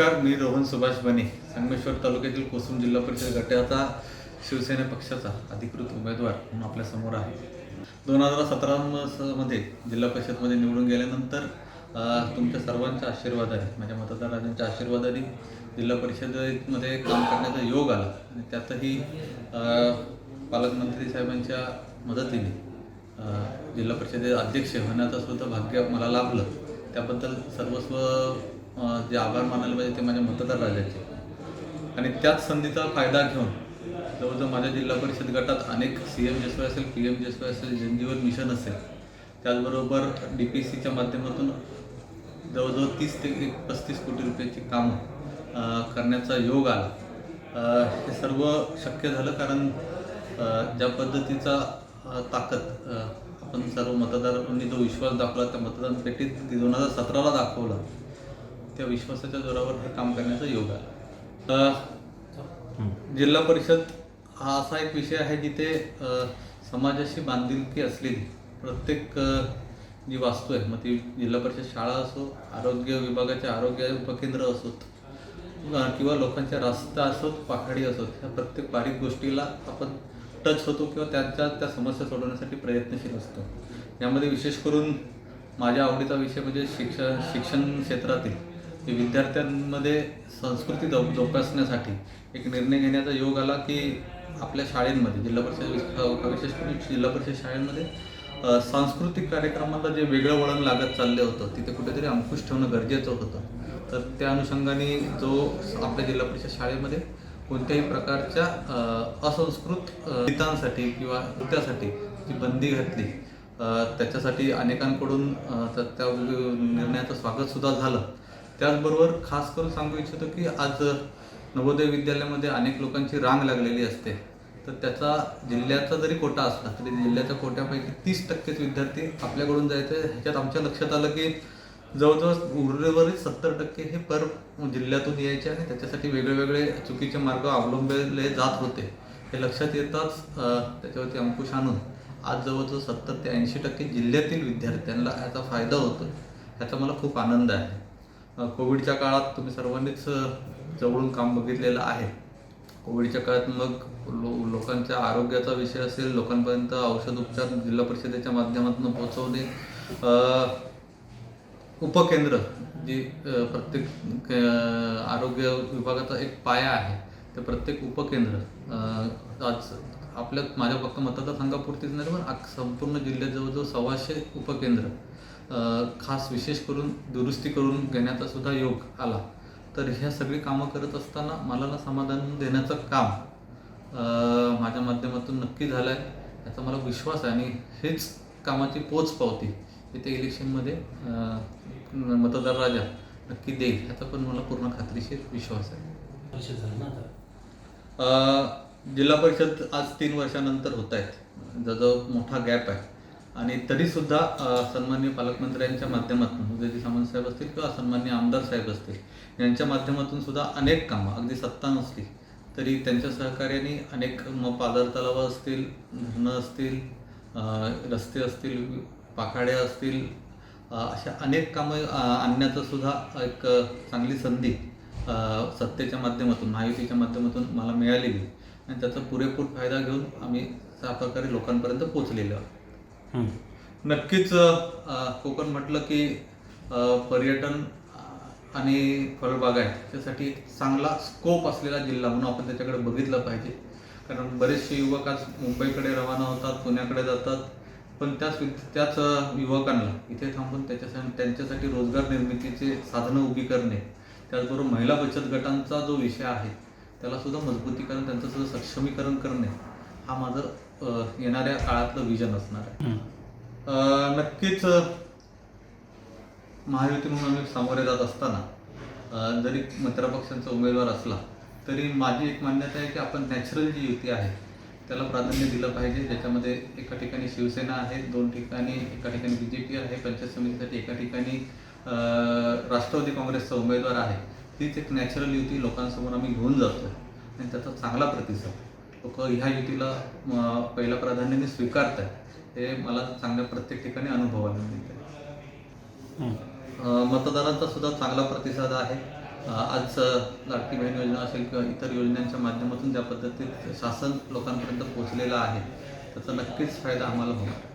नमस्कार मी रोहन सुभाष बने संगमेश्वर तालुक्यातील कोसम जिल्हा परिषद गटाचा शिवसेना पक्षाचा अधिकृत उमेदवार म्हणून आपल्यासमोर आहे. दोन हजार सतरामध्ये जिल्हा परिषदमध्ये निवडून गेल्यानंतर तुमच्या सर्वांच्या आशीर्वादाने माझ्या मतदारांच्या आशीर्वादाने जिल्हा परिषदेमध्ये काम करण्याचा योग आला आणि त्यातही पालकमंत्री साहेबांच्या मदतीने जिल्हा परिषदेचे अध्यक्ष होण्याचं सुद्धा भाग्य मला लाभलं. त्याबद्दल सर्वस्व जे आभार मानायला पाहिजे ते माझ्या मतदार राजाचे आणि त्याच संधीचा फायदा घेऊन जवळजवळ माझ्या जिल्हा परिषद गटात अनेक सी एम जेसवाय असेल पी एम जेसवाय असेल जनजीवन मिशन असेल त्याचबरोबर डी पी सीच्या माध्यमातून जवळजवळ तीस ते एक पस्तीस कोटी रुपयाची कामं करण्याचा योग आला. हे सर्व शक्य झालं कारण ज्या पद्धतीचा ताकद आपण सर्व मतदारांनी जो विश्वास दाखवला त्या मतदान पेटीत दोन हजार सतराला दाखवला त्या विश्वासाच्या जोरावर हे काम करण्याचा योग आला जिल्हा परिषद हा असा एक विषय आहे जिथे समाजाशी बांधिलकी असलेली प्रत्येक जी वास्तू आहे मग ती जिल्हा परिषद शाळा असो आरोग्य विभागाचे आरोग्य उपकेंद्र असोत किंवा लोकांच्या रस्ता असोत पाखाडी असोत ह्या प्रत्येक बारीक गोष्टीला आपण टच होतो किंवा त्यांच्या त्या समस्या सोडवण्यासाठी प्रयत्नशील असतो. यामध्ये विशेष करून माझ्या आवडीचा विषय म्हणजे शिक्षण शिक्षण क्षेत्रातील की विद्यार्थ्यांमध्ये संस्कृती जो जोपासण्यासाठी एक निर्णय घेण्याचा योग आला की आपल्या शाळेंमध्ये जिल्हा परिषद विशेष करून जिल्हा परिषद शाळेमध्ये सांस्कृतिक कार्यक्रमाला जे वेगळं वळण लागत चाललं होतं तिथे कुठेतरी अंकुश ठेवणं गरजेचं होतं. तर त्या अनुषंगाने जो आपल्या जिल्हा परिषद शाळेमध्ये कोणत्याही प्रकारच्या असंस्कृत गीतांसाठी किंवा नृत्यासाठी जी बंदी घातली त्याच्यासाठी अनेकांकडून त्या निर्णयाचं स्वागतसुद्धा झालं. त्याचबरोबर खास करून सांगू इच्छितो की आज नवोदय विद्यालयामध्ये अनेक लोकांची रांग लागलेली असते. तर त्याचा जिल्ह्याचा जरी कोटा असला तरी जिल्ह्याच्या कोट्यापैकी तीस टक्केच विद्यार्थी आपल्याकडून जायचे. ह्याच्यात आमच्या लक्षात आलं की जवळजवळ उर्वरित सत्तर टक्के हे पर जिल्ह्यातून यायचे आणि त्याच्यासाठी वेगळे वेगळे चुकीचे मार्ग अवलंबले जात होते. हे लक्षात येताच त्याच्यावरती अंकुश आणून आज जवळजवळ सत्तर ते ऐंशी टक्के जिल्ह्यातील विद्यार्थ्यांना याचा फायदा होतो याचा मला खूप आनंद आहे. कोविडच्या काळात तुम्ही सर्वांनीच जवळून काम बघितलेलं आहे. कोविडच्या काळात मग लो लोकांच्या आरोग्याचा विषय असेल लोकांपर्यंत औषध उपचार जिल्हा परिषदेच्या माध्यमातून पोहोचवणे उपकेंद्र जी प्रत्येक आरोग्य विभागाचा एक पाया आहे ते प्रत्येक उपकेंद्र आज आपल्या माझ्या फक्त मतदारसंघापुरतीच नाही पण संपूर्ण जिल्ह्यात जवळजवळ सव्वाशे उपकेंद्र खास विशेष करून दुरुस्ती करून घेण्याचा सुद्धा योग आला. तर ह्या सगळी कामं करत असताना मला ना समाधान देण्याचं काम माझ्या माध्यमातून नक्की झालं आहे याचा मला विश्वास आहे आणि हेच कामाची पोच पावती येत्या इलेक्शनमध्ये मतदार राजा नक्की देईल याचा पण मला पूर्ण खात्रीशीर विश्वास आहे. जिल्हा परिषद आज तीन वर्षानंतर होत आहेत. जवळजवळ मोठा गॅप आहे. आणि तरीसुद्धा सन्मान्य सन्माननीय पालकमंत्र्यांच्या माध्यमातून उदयजी सामंत साहेब असतील किंवा सन्मान्य आमदार साहेब असतील यांच्या माध्यमातून सुद्धा अनेक कामं अगदी सत्ता नसली तरी त्यांच्या सहकार्याने अनेक मग पादर तलाव असतील धरणं असतील रस्ते असतील पाखाड्या असतील अशा अनेक कामं आणण्याचं सुद्धा एक चांगली संधी सत्तेच्या माध्यमातून महायुतीच्या माध्यमातून मला मिळालेली आणि त्याचा पुरेपूर फायदा घेऊन आम्ही त्या प्रकारे लोकांपर्यंत पोहोचलेलो आहोत. नक्कीच कोकण म्हटलं की पर्यटन आणि फळबागायत त्यासाठी एक चांगला स्कोप असलेला जिल्हा म्हणून आपण त्याच्याकडे बघितलं पाहिजे. कारण बरेचसे युवक आज मुंबईकडे रवाना होतात पुण्याकडे जातात. पण त्याच त्याच युवकांना इथे थांबून त्याच्यासाठी त्यांच्यासाठी रोजगार निर्मितीचे साधनं उभी करणे त्याचबरोबर महिला बचत गटांचा जो विषय आहे त्याला सुद्धा मजबूतीकरण त्यांचं सुद्धा सक्षमीकरण करणे हा माझं येणाऱ्या काळातलं विजन असणार आहे. नक्कीच महायुती म्हणून आम्ही सामोरे जात असताना जरी मित्रपक्षांचा उमेदवार असला तरी माझी एक मान्यता आहे की आपण नॅचरल जी युती आहे त्याला प्राधान्य दिलं पाहिजे. ज्याच्यामध्ये एका ठिकाणी शिवसेना आहे दोन ठिकाणी एका ठिकाणी बी जे पी आहे पंचायत समितीसाठी एका ठिकाणी राष्ट्रवादी काँग्रेसचा उमेदवार आहे. तीच एक नॅचरल युती लोकांसमोर आम्ही घेऊन जातो आणि त्याचा चांगला प्रतिसाद. लोक ह्या युतीला पहिल्या प्राधान्याने स्वीकारत आहेत हे मला चांगल्या प्रत्येक ठिकाणी अनुभवायला मिळतं अ, मतदारांचा सुद्धा चांगला प्रतिसाद आहे. आज लाडकी बहीण योजना असेल किंवा इतर योजनांच्या माध्यमातून ज्या पद्धतीत शासन लोकांपर्यंत पोहोचलेलं आहे त्याचा नक्कीच फायदा आम्हाला होणार.